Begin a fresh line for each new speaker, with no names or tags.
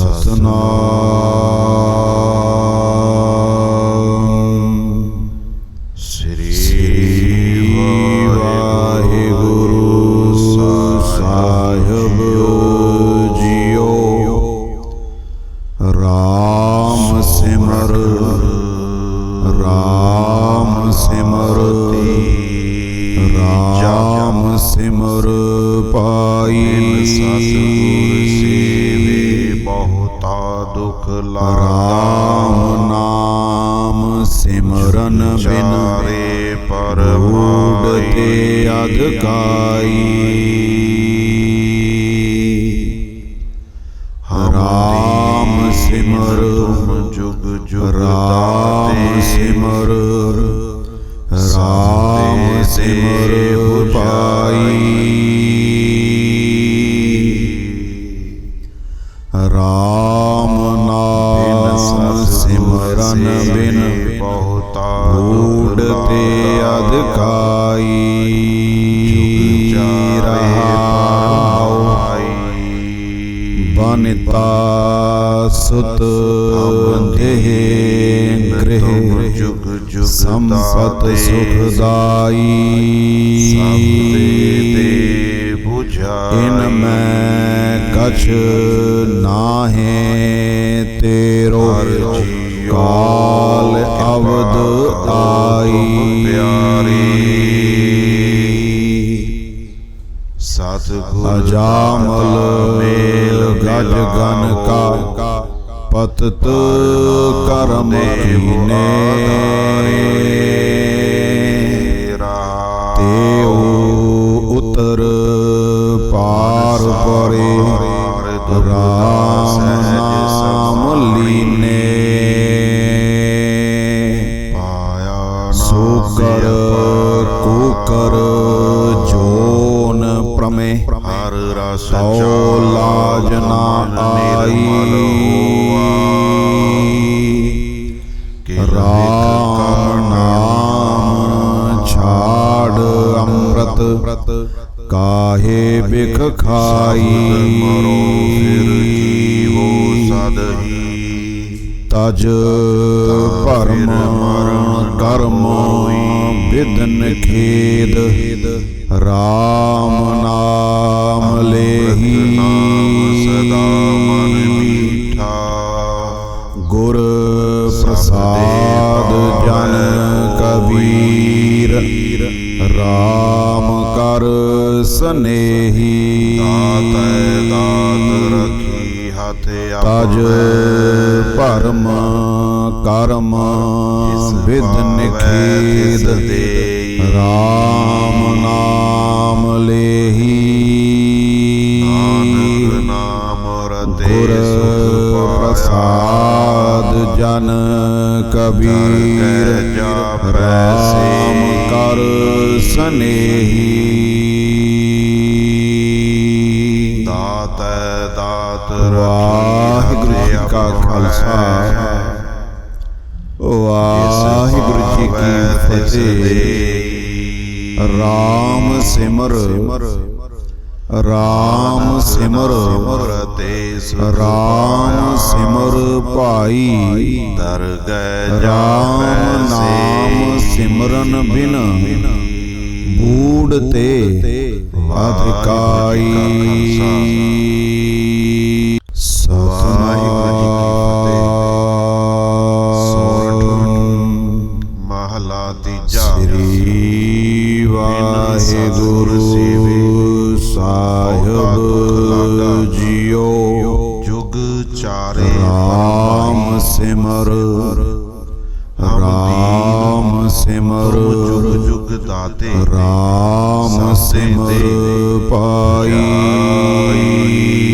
ਸਤਨਾਮ ਸ੍ਰੀ ਵਾਹਿਗੁਰੂ ਸਾਹਿਬ ਜੀਓ ਰਾਮ ਸਿਮਰ ਰਾਮ ਸਿਮਰਤੀ ਰਾਮ ਸਿਮਰ ਪਾਈ
ਸਤਿਗੁਰ ਦੁਖ
ਰਾਮ ਨਾਮ ਸਿਮਰਨ ਬਿਨ
ਚਾਰੇ
ਰੂੜ
ਪਰਮਾਈ
ਤੇ ਅਧਕਾਈ ਰਾਮ ਸਿਮਰ
ਜੁਗ ਜੁਗ
ਰਾਮ ਸਿਮਰ ਰਾਮ ਸਿਮਰ ਪਾਈ ਰਾਮ ਨਾਮ ਸਿਮਰਨ ਬਿਨ
ਬਹੁਤਾ
ਰੂੜ ਤੇ ਅਧਕਾਈ। ਰਹਾਉ ਬਨਿਤਾ ਸੁਤ ਦੇਹ ਗ੍ਰਹਿ
ਜੁਗ ਜੁਗ
ਸੰਪਤ ਸੁਖਦਾਈ
ਸਭ ਦੇ ਦੇ 부ਝਾਈ
ਇਨ ਮੈਂ ਕਛ ਨਾਹੇ ਤੇਰੋ ਕਾਲ ਅਵਦ ਆਈ।
ਸਤਿਗੁਰ
ਅਜਾਮਲ ਮੇਲ ਗਜ ਗਨ ਕਾ। ਪਤਤ ਕਰਮ ਕੀਨੇ। ਰਾਮ ਨਾਮ ਲੀਨੇ
ਪਾਇਆ
ਸੋ ਕਰ ਕੋ ਕਰ ਜੋਨ ਪ੍ਰਮੇ।
ਹਰ ਰਸ
ਤਉ ਲਾਜ ਨਾ ਆਈ। ਰਾਮ ਨਾਮ ਛਾੜ ਅੰਮ੍ਰਿਤ। ਕਾਹੇ ਬਿਖ
ਮਰੋ ਫਿਰ ਜੀਵੋ
ਖਾਈ
ਸਦਹੀ
ਤਜ ਭਰਮ ਕਰਮ ਵਿਦਨ ਖੇਦ। ਰਾਮ ਨਾਮ ਸਨੇਹੀ
ਦਾਤੈ ਦਾਤ ਰਖੀ ਹੱਥ
ਤਜ ਭਰਮ ਕਰਮ ਵਿਦਨ ਖੇਦ ਰਾਮ ਨਾਮ ਲੇਹੀ।
ਨਾਨਕ ਨਾਮ ਰਤੇ ਸੁਖ
ਪ੍ਰਸਾਦ ਜਨ ਕਬੀਰ। ਰਾਮ ਕਰ ਸਨੇਹੀ।
ਦਾਤੈ
ਵਾਹਿਗੁਰੂ ਜੀ ਕਾ ਖਾਲਸਾ। ਵਾਹਿਗੁਰੂ ਜੀ ਕੀ ਫਤਿਹ। ਰਾਮ ਸਿਮਰ। ਰਾਮ ਸਿਮਰ।
ਰਤੇ
ਰਾਮ ਸਿਮਰ ਭਾਈ।
ਦਰ ਗਏ
ਰਾਮ
ਜਾਪੈ
ਨਾਮ ਸਿਮਰਨ ਬਿਨ। ਬੂੜ ਤੇ ਅਧਿਕਾਈ ਸਤਿਨਾਮ
ਮਹਲਾ ਤੀਜਾ
ਸ੍ਰੀ ਵਾਹਿਗੁਰੂ ਸਾਹਿਬ ਜੀਓ
ਜੁਗ ਚਾਰੇ
ਰਾਮ ਸਿਮਰ
ਦਾਤੇ
ਰਾਮ ਸਿਮਰ ਪਾਈ।